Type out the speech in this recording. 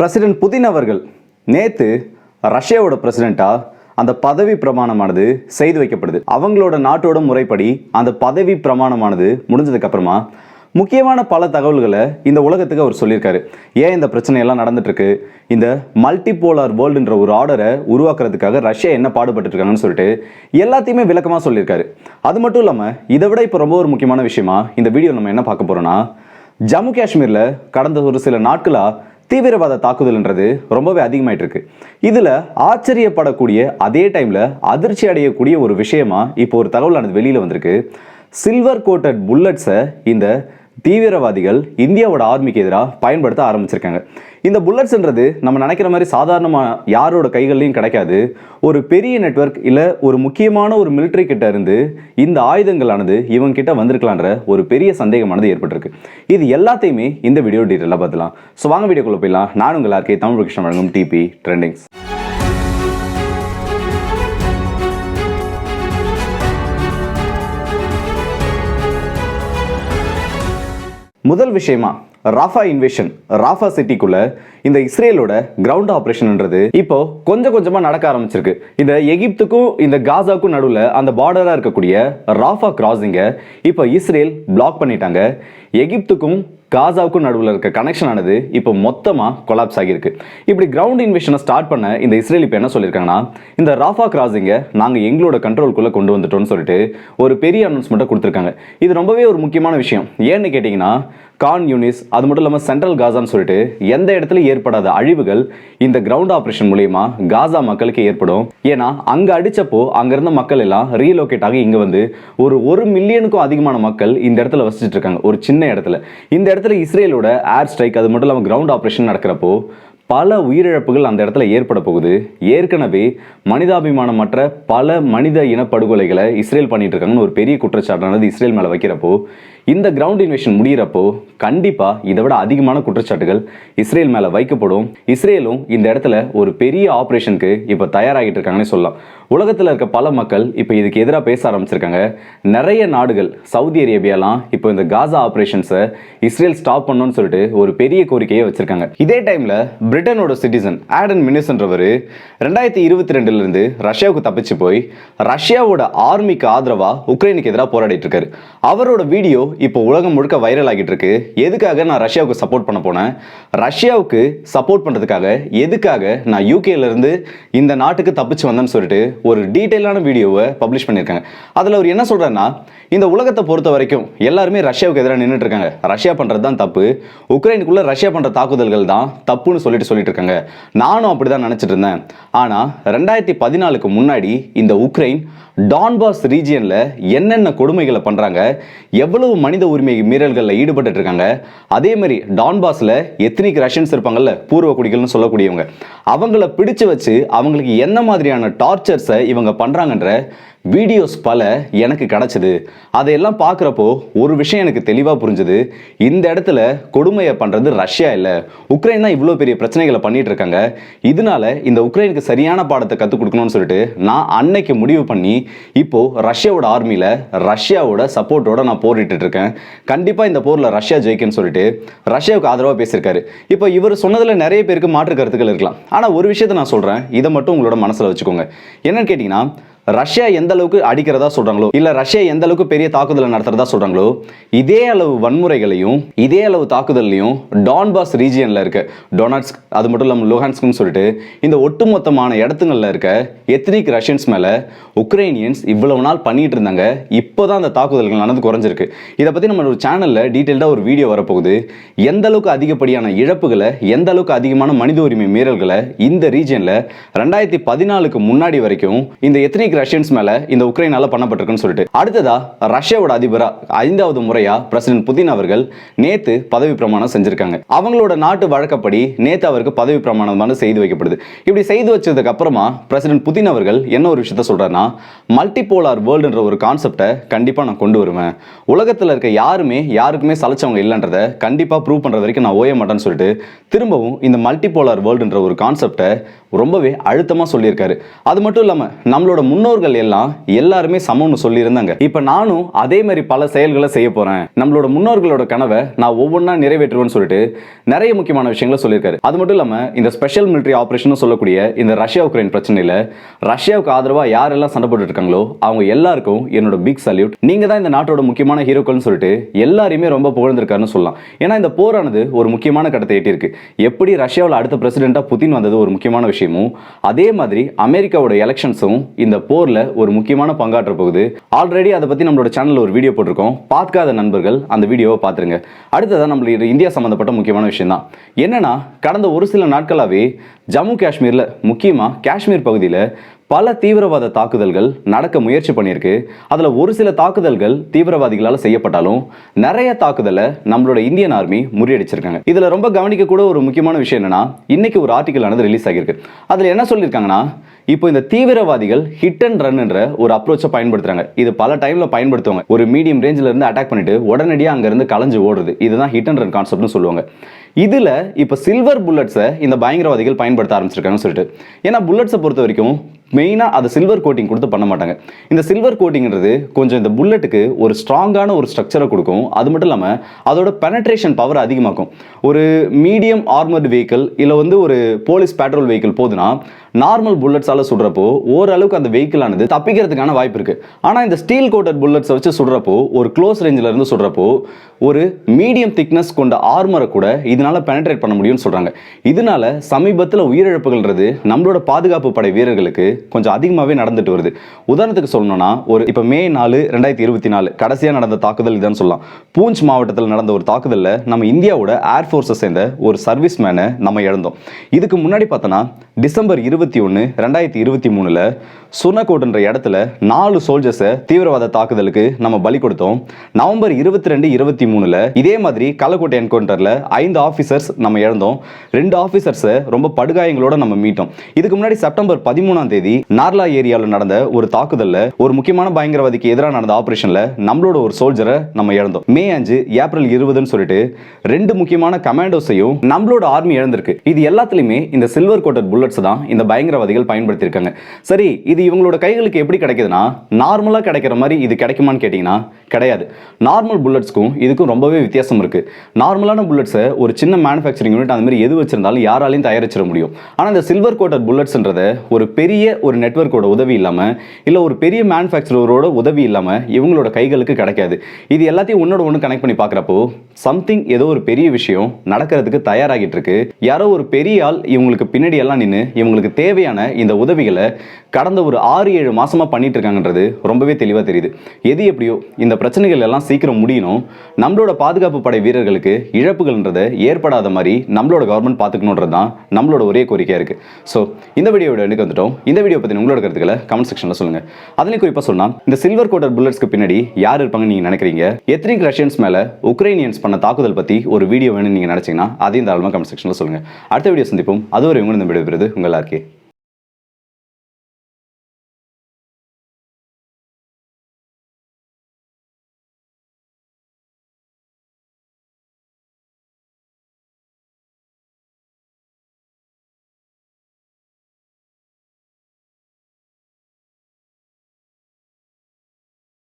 President Putin அவர்கள் நேற்று ரஷ்யாவோட பிரசிடெண்ட்டாக அந்த பதவி பிரமாணமானது செய்து வைக்கப்படுது. அவங்களோட நாட்டோட முறைப்படி அந்த பதவி பிரமாணமானது முடிஞ்சதுக்கப்புறமா முக்கியமான பல தகவல்களை இந்த உலகத்துக்கு அவர் சொல்லியிருக்காரு. ஏன் இந்த பிரச்சனையெல்லாம் நடந்துட்டுருக்கு? இந்த மல்டிபோலார் வேர்ல்டுன்ற ஒரு ஆர்டரை உருவாக்குறதுக்காக ரஷ்யா என்ன பாடுபட்டுருக்காங்கன்னு சொல்லிட்டு எல்லாத்தையுமே விளக்கமாக சொல்லியிருக்காரு. அது மட்டும் இல்லாமல் இதை விட இப்போ ரொம்ப ஒரு முக்கியமான விஷயமா இந்த வீடியோ நம்ம என்ன பார்க்க போகிறோன்னா ஜம்மு காஷ்மீரில் கடந்த ஒரு சில நாட்களாக தீவிரவாத தாக்குதல்ன்றது ரொம்பவே அதிகமாயிட்டு இருக்கு இதில் ஆச்சரியப்படக்கூடிய அதே டைமில் அதிர்ச்சி அடையக்கூடிய ஒரு விஷயமா இப்போ ஒரு தகவலானது வெளியில் வந்திருக்கு. சில்வர் கோட்டட் புல்லட்ஸை இந்த தீவிரவாதிகள் இந்தியாவோட ஆர்மிக்கு எதிராக பயன்படுத்த ஆரம்பிச்சிருக்காங்க. இந்த புல்லட்ஸ்ன்றது நம்ம நினைக்கிற மாதிரி சாதாரணமாக யாரோட கைகள்லையும் கிடைக்காது. ஒரு பெரிய நெட்வொர்க் இல்லை ஒரு முக்கியமான ஒரு மிலிட்ரி கிட்ட இருந்து இந்த ஆயுதங்களானது இவங்க கிட்ட வந்திருக்கலான்ற ஒரு பெரிய சந்தேகமானது ஏற்பட்டிருக்கு. இது எல்லாத்தையுமே இந்த வீடியோ டீட்டெயிலாக பார்த்துலாம் ஸோ வாங்க வீடியோக்குள்ளே போயிடலாம். நான் உங்கள் ஆர்கே தமிழ் கிருஷ்ணன் வழங்கும் டிபி ட்ரெண்டிங்ஸ் முதல் விஷயமா ராஃபா இன்வேஷன் ராஃபா சிட்டிக்குள்ள இந்த இஸ்ரேலோட கிரவுண்ட் ஆப்ரேஷன்ன்றது இப்போ கொஞ்சம் கொஞ்சமா நடக்க ஆரம்பிச்சிருக்கு. இந்த எகிப்துக்கும் இந்த காசாக்கும் நடுவில் அந்த பார்டரா இருக்கக்கூடிய ராஃபா கிராசிங்கை இப்போ இஸ்ரேல் பிளாக் பண்ணிட்டாங்க. எகிப்துக்கும் காசாவுக்கும் நடுவில் இருக்க கனெக்ஷன் ஆனது இப்போ மொத்தமாக கொலாப்ஸ் ஆகியிருக்கு. இப்படி கிரவுண்ட் இன்வெஷனை ஸ்டார்ட் பண்ண இந்த இஸ்ரேல் இப்போ என்ன சொல்லியிருக்காங்கன்னா இந்த ராஃபா கிராசிங்கை நாங்கள் எங்களோட கண்ட்ரோல்குள்ளே கொண்டு வந்துட்டோம்னு சொல்லிட்டு ஒரு பெரிய அனௌன்ஸ்மெண்ட்டை கொடுத்துருக்காங்க. இது ரொம்பவே ஒரு முக்கியமான விஷயம். ஏன்னு கேட்டிங்கன்னா கான் யூனிஸ் அது மட்டும் இல்லாமல் சென்ட்ரல் காசான்னு சொல்லிட்டு எந்த இடத்துல ஏற்படாத அழிவுகள் இந்த கிரவுண்ட் ஆப்ரேஷன் மூலயமா காசா மக்களுக்கு ஏற்படும். ஏன்னா அங்கே அடிச்சப்போ அங்கேருந்த மக்கள் எல்லாம் ரீலோகேட் ஆகி இங்கே வந்து ஒரு ஒரு மில்லியனுக்கும் அதிகமான மக்கள் இந்த இடத்துல வசிச்சுட்டு இருக்காங்க. ஒரு சின்ன இடத்துல. இந்த இடத்துல இஸ்ரேலோட ஏர் ஸ்ட்ரைக் அது மட்டும் இல்லாமல் கிரவுண்ட் ஆப்ரேஷன் நடக்கிறப்போ பல உயிரிழப்புகள் அந்த இடத்துல ஏற்பட போகுது. ஏற்கனவே மனிதாபிமானமற்ற பல மனித இனப்படுகொலைகளை இஸ்ரேல் பண்ணிட்டு இருக்காங்கன்னு ஒரு பெரிய குற்றச்சாட்டானது இஸ்ரேல் மேலே வைக்கிறப்போ இந்த கிரவுண்ட் இன்வேஷன் முடியிறப்போ கண்டிப்பாக இதை விட அதிகமான குற்றச்சாட்டுகள் இஸ்ரேல் மேலே வைக்கப்படும். இஸ்ரேலும் இந்த இடத்துல ஒரு பெரிய ஆப்ரேஷனுக்கு இப்போ தயாராகிட்டு இருக்காங்கன்னு சொல்லலாம். உலகத்தில் இருக்க பல மக்கள் இப்போ இதுக்கு எதிராக பேச ஆரம்பிச்சிருக்காங்க. நிறைய நாடுகள் சவுதி அரேபியாலாம் இப்போ இந்த காசா ஆப்ரேஷன்ஸை இஸ்ரேல் ஸ்டாப் பண்ணணும்னு சொல்லிட்டு ஒரு பெரிய கோரிக்கையை வச்சிருக்காங்க. இதே டைமில் பிரிட்டனோட சிட்டிசன் ஆடன் மினிஸ்ன்றவர் ரெண்டாயிரத்தி இருபத்தி ரெண்டுலேருந்து ரஷ்யாவுக்கு தப்பிச்சு போய் ரஷ்யாவோட ஆர்மிக்கு ஆதரவாக உக்ரைனுக்கு எதிராக போராடிட்டு இருக்காரு. அவரோட வீடியோ இப்போ உலகம் முழுக்க வைரல் ஆகிட்டு இருக்கு எதுக்காக நான் ரஷ்யாவுக்கு சப்போர்ட் பண்ண போனேன்? ரஷ்யாவுக்கு சப்போர்ட் பண்ணுறதுக்காக எதுக்காக நான் யூகேலேருந்து இந்த நாட்டுக்கு தப்பிச்சு வந்தேன்னு சொல்லிட்டு ஒரு டீட்டெயிலான வீடியோவை பப்ளிஷ் பண்ணியிருக்காங்க அதில் அவர் என்ன சொல்றாருன்னா இந்த உலகத்தை பொறுத்த வரைக்கும் எல்லாருமே ரஷ்யாவுக்கு எதிராக நின்றுட்டு இருக்காங்க. ரஷ்யா பண்ணுறது தான் தப்பு. உக்ரைனுக்குள்ள ரஷ்யா பண்ணுற தாக்குதல்கள் தான் தப்புன்னு சொல்லிட்டு சொல்லிட்டு இருக்காங்க. நானும் அப்படி தான் நினச்சிட்டு இருந்தேன். ஆனால் ரெண்டாயிரத்தி பதினாலுக்கு முன்னாடி இந்த உக்ரைன் டான்பாஸ் ரீஜியனில் என்னென்ன கொடுமைகளை பண்ணுறாங்க எவ்வளவு மனித உரிமை மீறல்களில் ஈடுபட்டு இருக்காங்க அதே மாதிரி டான்பாஸில் எத்தனிக் ரஷ்யன்ஸ் இருப்பாங்கல்ல பூர்வ குடிகள்னு சொல்லக்கூடியவங்க. அவங்கள பிடிச்சு வச்சு அவங்களுக்கு என்ன மாதிரியான டார்ச்சர்ஸை இவங்க பண்ணுறாங்கன்ற வீடியோஸ் பல எனக்கு கிடச்சிது. அதையெல்லாம் பார்க்குறப்போ ஒரு விஷயம் எனக்கு தெளிவாக புரிஞ்சுது. இந்த இடத்துல கொடுமையை பண்ணுறது ரஷ்யா இல்லை. உக்ரைன் தான் இவ்வளோ பெரிய பிரச்சனைகளை பண்ணிட்டு இருக்காங்க. இதனால இந்த உக்ரைனுக்கு சரியான பாடத்தை கற்றுக் கொடுக்கணும்னு சொல்லிட்டு நான் அன்னைக்கு முடிவு பண்ணி இப்போது ரஷ்யாவோட ஆர்மியில் ரஷ்யாவோட சப்போர்ட்டோட நான் போரிட்டு இருக்கேன். கண்டிப்பாக இந்த போரில் ரஷ்யா ஜெயிக்குன்னு சொல்லிட்டு ரஷ்யாவுக்கு ஆதரவாக பேசியிருக்காரு. இப்போ இவர் சொன்னதில் நிறைய பேருக்கு மாற்று கருத்துக்கள் இருக்கலாம். ஆனால் ஒரு விஷயத்தை நான் சொல்கிறேன் இதை மட்டும் உங்களோட மனசில் வச்சுக்கோங்க. என்னன்னு கேட்டிங்கன்னா ரஷ்யா எந்த அளவுக்கு அடிக்கிறதா சொல்றாங்களோ இல்ல ரஷ்யா எந்த அளவுக்கு பெரிய தாக்குதலை நடத்துறதா சொல்றாங்களோ இதே அளவு வன்முறைகளையும் இதே அளவு தாக்குதல்லையும் டான்பாஸ் ரீஜியன்ல இருக்க டொனாட்ஸ்க் அது மட்டும் இல்லாமல் லுஹான்ஸ்க்னு சொல்லிட்டு இந்த ஒட்டுமொத்தமான இடத்துங்கள்ல இருக்க எத்னிக் ரஷ்யன்ஸ் மேல உக்ரைனியன்ஸ் இவ்வளவு நாள் பண்ணிட்டு இருந்தாங்க இப்போதான் அந்த தாக்குதல்கள் நடந்து குறைஞ்சிருக்கு. இதை பத்தி நம்ம ஒரு சேனல்ல டீட்டெயில்டா ஒரு வீடியோ வரப்போகுது. எந்த அளவுக்கு அதிகப்படியான இழப்புகளை எந்த அளவுக்கு அதிகமான மனித உரிமை மீறல்களை இந்த ரீஜியன்ல ரெண்டாயிரத்தி பதினாலுக்கு முன்னாடி வரைக்கும் இந்த எத்னிக் ரஷ்யன்ஸ் மேல இந்த உக்ரைனால பண்ணப்பட்டிருக்குன்னு சொல்லிட்டு. அடுத்ததா ரஷ்யாவோட அதிபரா ஐந்தாவது முறையா பிரசிடென்ட் புதின் அவர்கள் நேத்து பதவி பிரமாணம் செஞ்சிருக்காங்க. அவங்களோட நாட்டு வழக்கப்படி நேத்து அவருக்கு பதவி பிரமாணம் செய்து வைக்கப்படுது. இப்படி செய்து வச்சதுக்கு அப்புறமா பிரசிடென்ட் புதின் அவர்கள் என்ன ஒரு விஷயத்த சொல்றாருன்னா மல்டிபோலார் வேர்ல்டுன்ற ஒரு கான்செப்டை கண்டிப்பா நான் கொண்டு வருவேன். உலகத்துல இருக்க யாருமே யாருக்குமே சலைச்சவங்க இல்லைன்றதை கண்டிப்பா ப்ரூவ் பண்ற வரைக்கும் நான் ஓய மாட்டேன்னு சொல்லிட்டு திரும்பவும் இந்த மல்டிபோலார் வேர்ல்டுன்ற ஒரு கான்செப்டை ரொம்பவே அழுத்தமா சொல்லியிருக்காரு. அது மட்டும் இல்லாம நம்மளோட முன் முன்னோர்கள் எல்லாம் எல்லாருமே சமம்னு சொல்லியிருந்தாங்க. இப்போ நானும் அதே மாதிரி பல செயல்களை செய்ய போறேன். நம்மளோட முன்னோர்களோட கனவை நான் ஒவ்வொன்றா நிறைவேற்றுவேன்னு சொல்லிட்டு நிறைய முக்கியமான விஷயங்களை சொல்லியிருக்காரு. அது மட்டும் இல்லாம இந்த ஸ்பெஷல் மிலிட்டரி ஆப்ரேஷன் சொல்லக்கூடிய இந்த ரஷ்யா உக்ரைன் பிரச்சனையில ரஷ்யாவுக்கு ஆதரவாக யாரெல்லாம் சண்டை போட்டுட்டு இருக்காங்களோ அவங்க எல்லாருக்கும் என்னோட பிக் சல்யூட் நீங்க தான் இந்த நாட்டோட முக்கியமான ஹீரோக்கள்னு சொல்லிட்டு எல்லாரையுமே ரொம்ப புகழ்ந்திருக்காருன்னு சொல்லலாம். ஏன்னா இந்த போரானது ஒரு முக்கியமான கட்டத்தை எட்டியிருக்கு. எப்படி ரஷ்யாவில் அடுத்த பிரசிடென்ட்டாக புதின் வந்தது ஒரு முக்கியமான விஷயமும் அதே மாதிரி அமெரிக்காவோட எலெக்ஷன்ஸும் இந்த போரில் ஒரு முக்கியமான பங்காற்ற போகுது. ஆல்ரெடி அதை பற்றி நம்மளோட சேனலில் ஒரு வீடியோ போட்டிருக்கோம். பார்க்காத நண்பர்கள் அந்த வீடியோவை பார்த்துருங்க. அடுத்ததான் நம்மளுடைய இந்தியா சம்மந்தப்பட்ட முக்கியமான விஷயம் தான். என்னன்னா கடந்த ஒரு சில நாட்களாகவே ஜம்மு காஷ்மீரில் முக்கியமாக காஷ்மீர் பகுதியில் பல தீவிரவாத தாக்குதல்கள் நடக்க முயற்சி பண்ணியிருக்கு. அதில் ஒரு சில தாக்குதல்கள் தீவிரவாதிகளால் செய்யப்பட்டாலும் நிறைய தாக்குதலை நம்மளோட இந்தியன் ஆர்மி முறியடிச்சிருக்காங்க. இதில் ரொம்ப கவனிக்க கூட ஒரு முக்கியமான விஷயம் என்னன்னா இன்னைக்கு ஒரு ஆர்டிக்கல் ஆனது ரிலீஸ் ஆகியிருக்கு. அதில் என்ன சொல்லியிருக்காங்கன்னா இப்போ இந்த தீவிரவாதிகள் ஹிட் அண்ட் ரன்ன்ற ஒரு அப்ரோச்சை பயன்படுத்துறாங்க. இது பல டைம்ல பயன்படுத்துவாங்க. ஒரு மீடியம் ரேஞ்சில் இருந்து அட்டாக் பண்ணிட்டு உடனடியாக அங்கேருந்து கலைஞ்சு ஓடுறது. இதுதான் ஹிட் அண்ட் ரன் கான்செப்ட்னு சொல்லுவாங்க. இதுல இப்போ சில்வர் புல்லட்ஸை இந்த பயங்கரவாதிகள் பயன்படுத்த ஆரம்பிச்சிருக்காங்கன்னு சொல்லிட்டு. ஏன்னா புல்லட்ஸை பொறுத்த வரைக்கும் மெயினாக அதை சில்வர் கோட்டிங் கொடுத்து பண்ண மாட்டாங்க. இந்த சில்வர் கோட்டிங்கிறது கொஞ்சம் இந்த புல்லட்டுக்கு ஒரு ஸ்ட்ராங்கான ஒரு ஸ்ட்ரக்சரை கொடுக்கும். அது மட்டும் இல்லாமல் அதோட பெனட்ரேஷன் பவர் அதிகமாக்கும். ஒரு மீடியம் ஆர்மர்டு வெஹிக்கிள் இல்லை வந்து ஒரு போலீஸ் பேட்ரோல் வெஹிக்கிள் போதுன்னா நார்மல் புல்லட்ஸால் சுடுறப்போ ஓரளவுக்கு அந்த வெஹிக்கிள் ஆனது தப்பிக்கிறதுக்கான வாய்ப்பு இருக்குது ஆனால் இந்த ஸ்டீல் கோட்டட் புல்லட்ஸை வச்சு சுடுறப்போ ஒரு க்ளோஸ் ரேஞ்சில் இருந்து சுடுறப்போ ஒரு மீடியம் திக்னஸ் கொண்ட ஆர்மரை கூட இதனால பெனட்ரேட் பண்ண முடியும்னு சொல்கிறாங்க இதனால சமீபத்தில் உயிரிழப்புகள்ன்றது நம்மளோட பாதுகாப்பு படை வீரர்களுக்கு கொஞ்சம் அதிகமாகவே நடந்துட்டு வருது. உதாரணத்துக்கு சொல்லணும்னா ஒரு இப்போ மே நாலு ரெண்டாயிரத்தி இருபத்தி நாலு கடைசியாக நடந்த தாக்குதல் இதுன்னு சொல்லலாம். பூஞ்ச் மாவட்டத்தில் நடந்த ஒரு தாக்குதலில் நம்ம இந்தியாவோட ஏர்ஃபோர்ஸை சேர்ந்த ஒரு சர்வீஸ் மேனை நம்ம இழந்தோம். இதுக்கு முன்னாடி பார்த்தோன்னா டிசம்பர் இருபத்தி ஒன்று ரெண்டாயிரத்தி இருபத்தி மூணில் சுனகோட்ன்ற இடத்துல நாலு சோல்ஜர்ஸை தீவிரவாத தாக்குதலுக்கு நம்ம பலி கொடுத்தோம். நவம்பர் இருபத்தி ரெண்டு இருபத்தி மூணில் இதே மாதிரி கள்ளக்கோட்டை என்கவுண்டரில் ஐந்து ஆஃபீஸர்ஸ் நம்ம இழந்தோம். ரெண்டு ஆஃபீஸர்ஸை ரொம்ப படுகாயங்களோட நம்ம மீட்டோம். இதுக்கு முன்னாடி செப்டம்பர் பதிமூணாம் தேதி நார்லா ஏரியாவில் நடந்த ஒரு தாக்குதலில் ஒரு முக்கியமான பயங்கரவாதிக்கு எதிராக நடந்த ஆபரேஷனில் நம்மளோட ஒரு சோல்ஜரை நம்ம இழந்தோம். மே அஞ்சு ஏப்ரல் இருபதுன்னு சொல்லிட்டு ரெண்டு முக்கியமான கமாண்டோஸையும் நம்மளோட ஆர்மி இழந்திருக்கு. இது எல்லாத்துலயுமே இந்த சில்வர் கோட்டட் புல்லட்ஸ் தான் இந்த பயங்கரவாதிகள் பயன்படுத்தியிருக்காங்க. சரி இது இவங்களோட கைகளுக்கு எப்படி கிடைக்குதுன்னா நார்மலாக கிடைக்கிற மாதிரி இது கிடைக்குமான்னு கேட்டிங்கன்னா கிடையாது. நார்மல் புல்லட்ஸ்க்கும் இதுக்கும் ரொம்பவே வித்தியாசம் இருக்குது நார்மலான புல்லட்ஸை ஒரு சின்ன மேனுஃபேக்சரிங் யூனிட் அந்த மாதிரி எது வச்சிருந்தாலும் யாராலையும் தயாரிச்சிட முடியும். ஆனால் இந்த சில்வர் கோட்டர் புல்லட்ஸ்ன்றத ஒரு பெரிய ஒரு நெட்வொர்க்கோட உதவி இல்லாமல் இல்லை ஒரு பெரிய மேனுஃபேக்சரோட உதவி இல்லாமல் இவங்களோட கைகளுக்கு கிடைக்காது. இது எல்லாத்தையும் ஒன்னோட ஒன்று கனெக்ட் பண்ணி பார்க்குறப்போ சம்திங் ஏதோ ஒரு பெரிய விஷயம் நடக்கிறதுக்கு தயாராகிட்டு இருக்கு. யாரோ ஒரு பெரிய ஆள் இவங்களுக்கு பின்னாடி எல்லாம் நின்று இவங்களுக்கு தேவையான இந்த உதவிகளை கடந்த ஒரு ஆறு ஏழு மாசமா பண்ணிட்டு இருக்காங்கன்றது ரொம்பவே தெளிவாக தெரியுது. எது எப்படியோ இந்த பிரச்சனைகள் எல்லாம் சீக்கிரம் முடியணும். நம்மளோட பாதுகாப்பு படை வீரர்களுக்கு இழப்புகள்ன்றதை ஏற்படாத மாதிரி நம்மளோட கவர்மெண்ட் பார்த்துக்கணுன்றது தான் நம்மளோட ஒரே கோரிக்கையாக இருக்கு. ஸோ இந்த வீடியோட எனக்கு வந்துட்டோம். இந்த வீடியோ பற்றி உங்களோட கருத்துக்களை கமெண்ட் செக்ஷனில் சொல்லுங்க. அதுலேயும் குறிப்பாக சொன்னால் இந்த சில்வர் கோட்டர் புல்லட்ஸ்க்கு பின்னாடி யார் இருப்பாங்கன்னு நீங்கள் நினைக்கிறீங்க? எத்தனை ரஷ்யன்ஸ் மேலே உக்ரைனியன்ஸ் பண்ண தாக்குதல் பற்றி ஒரு வீடியோ வேணும்னு நீங்கள் நினச்சிங்கன்னா அதையும் தாராளமாக கமெண்ட் செக்ஷனில் சொல்லுங்கள் அடுத்த வீடியோ சந்திப்போம். அதுவரை உங்களை இந்த விடுபெறுது உங்கள் எல்லாருக்கே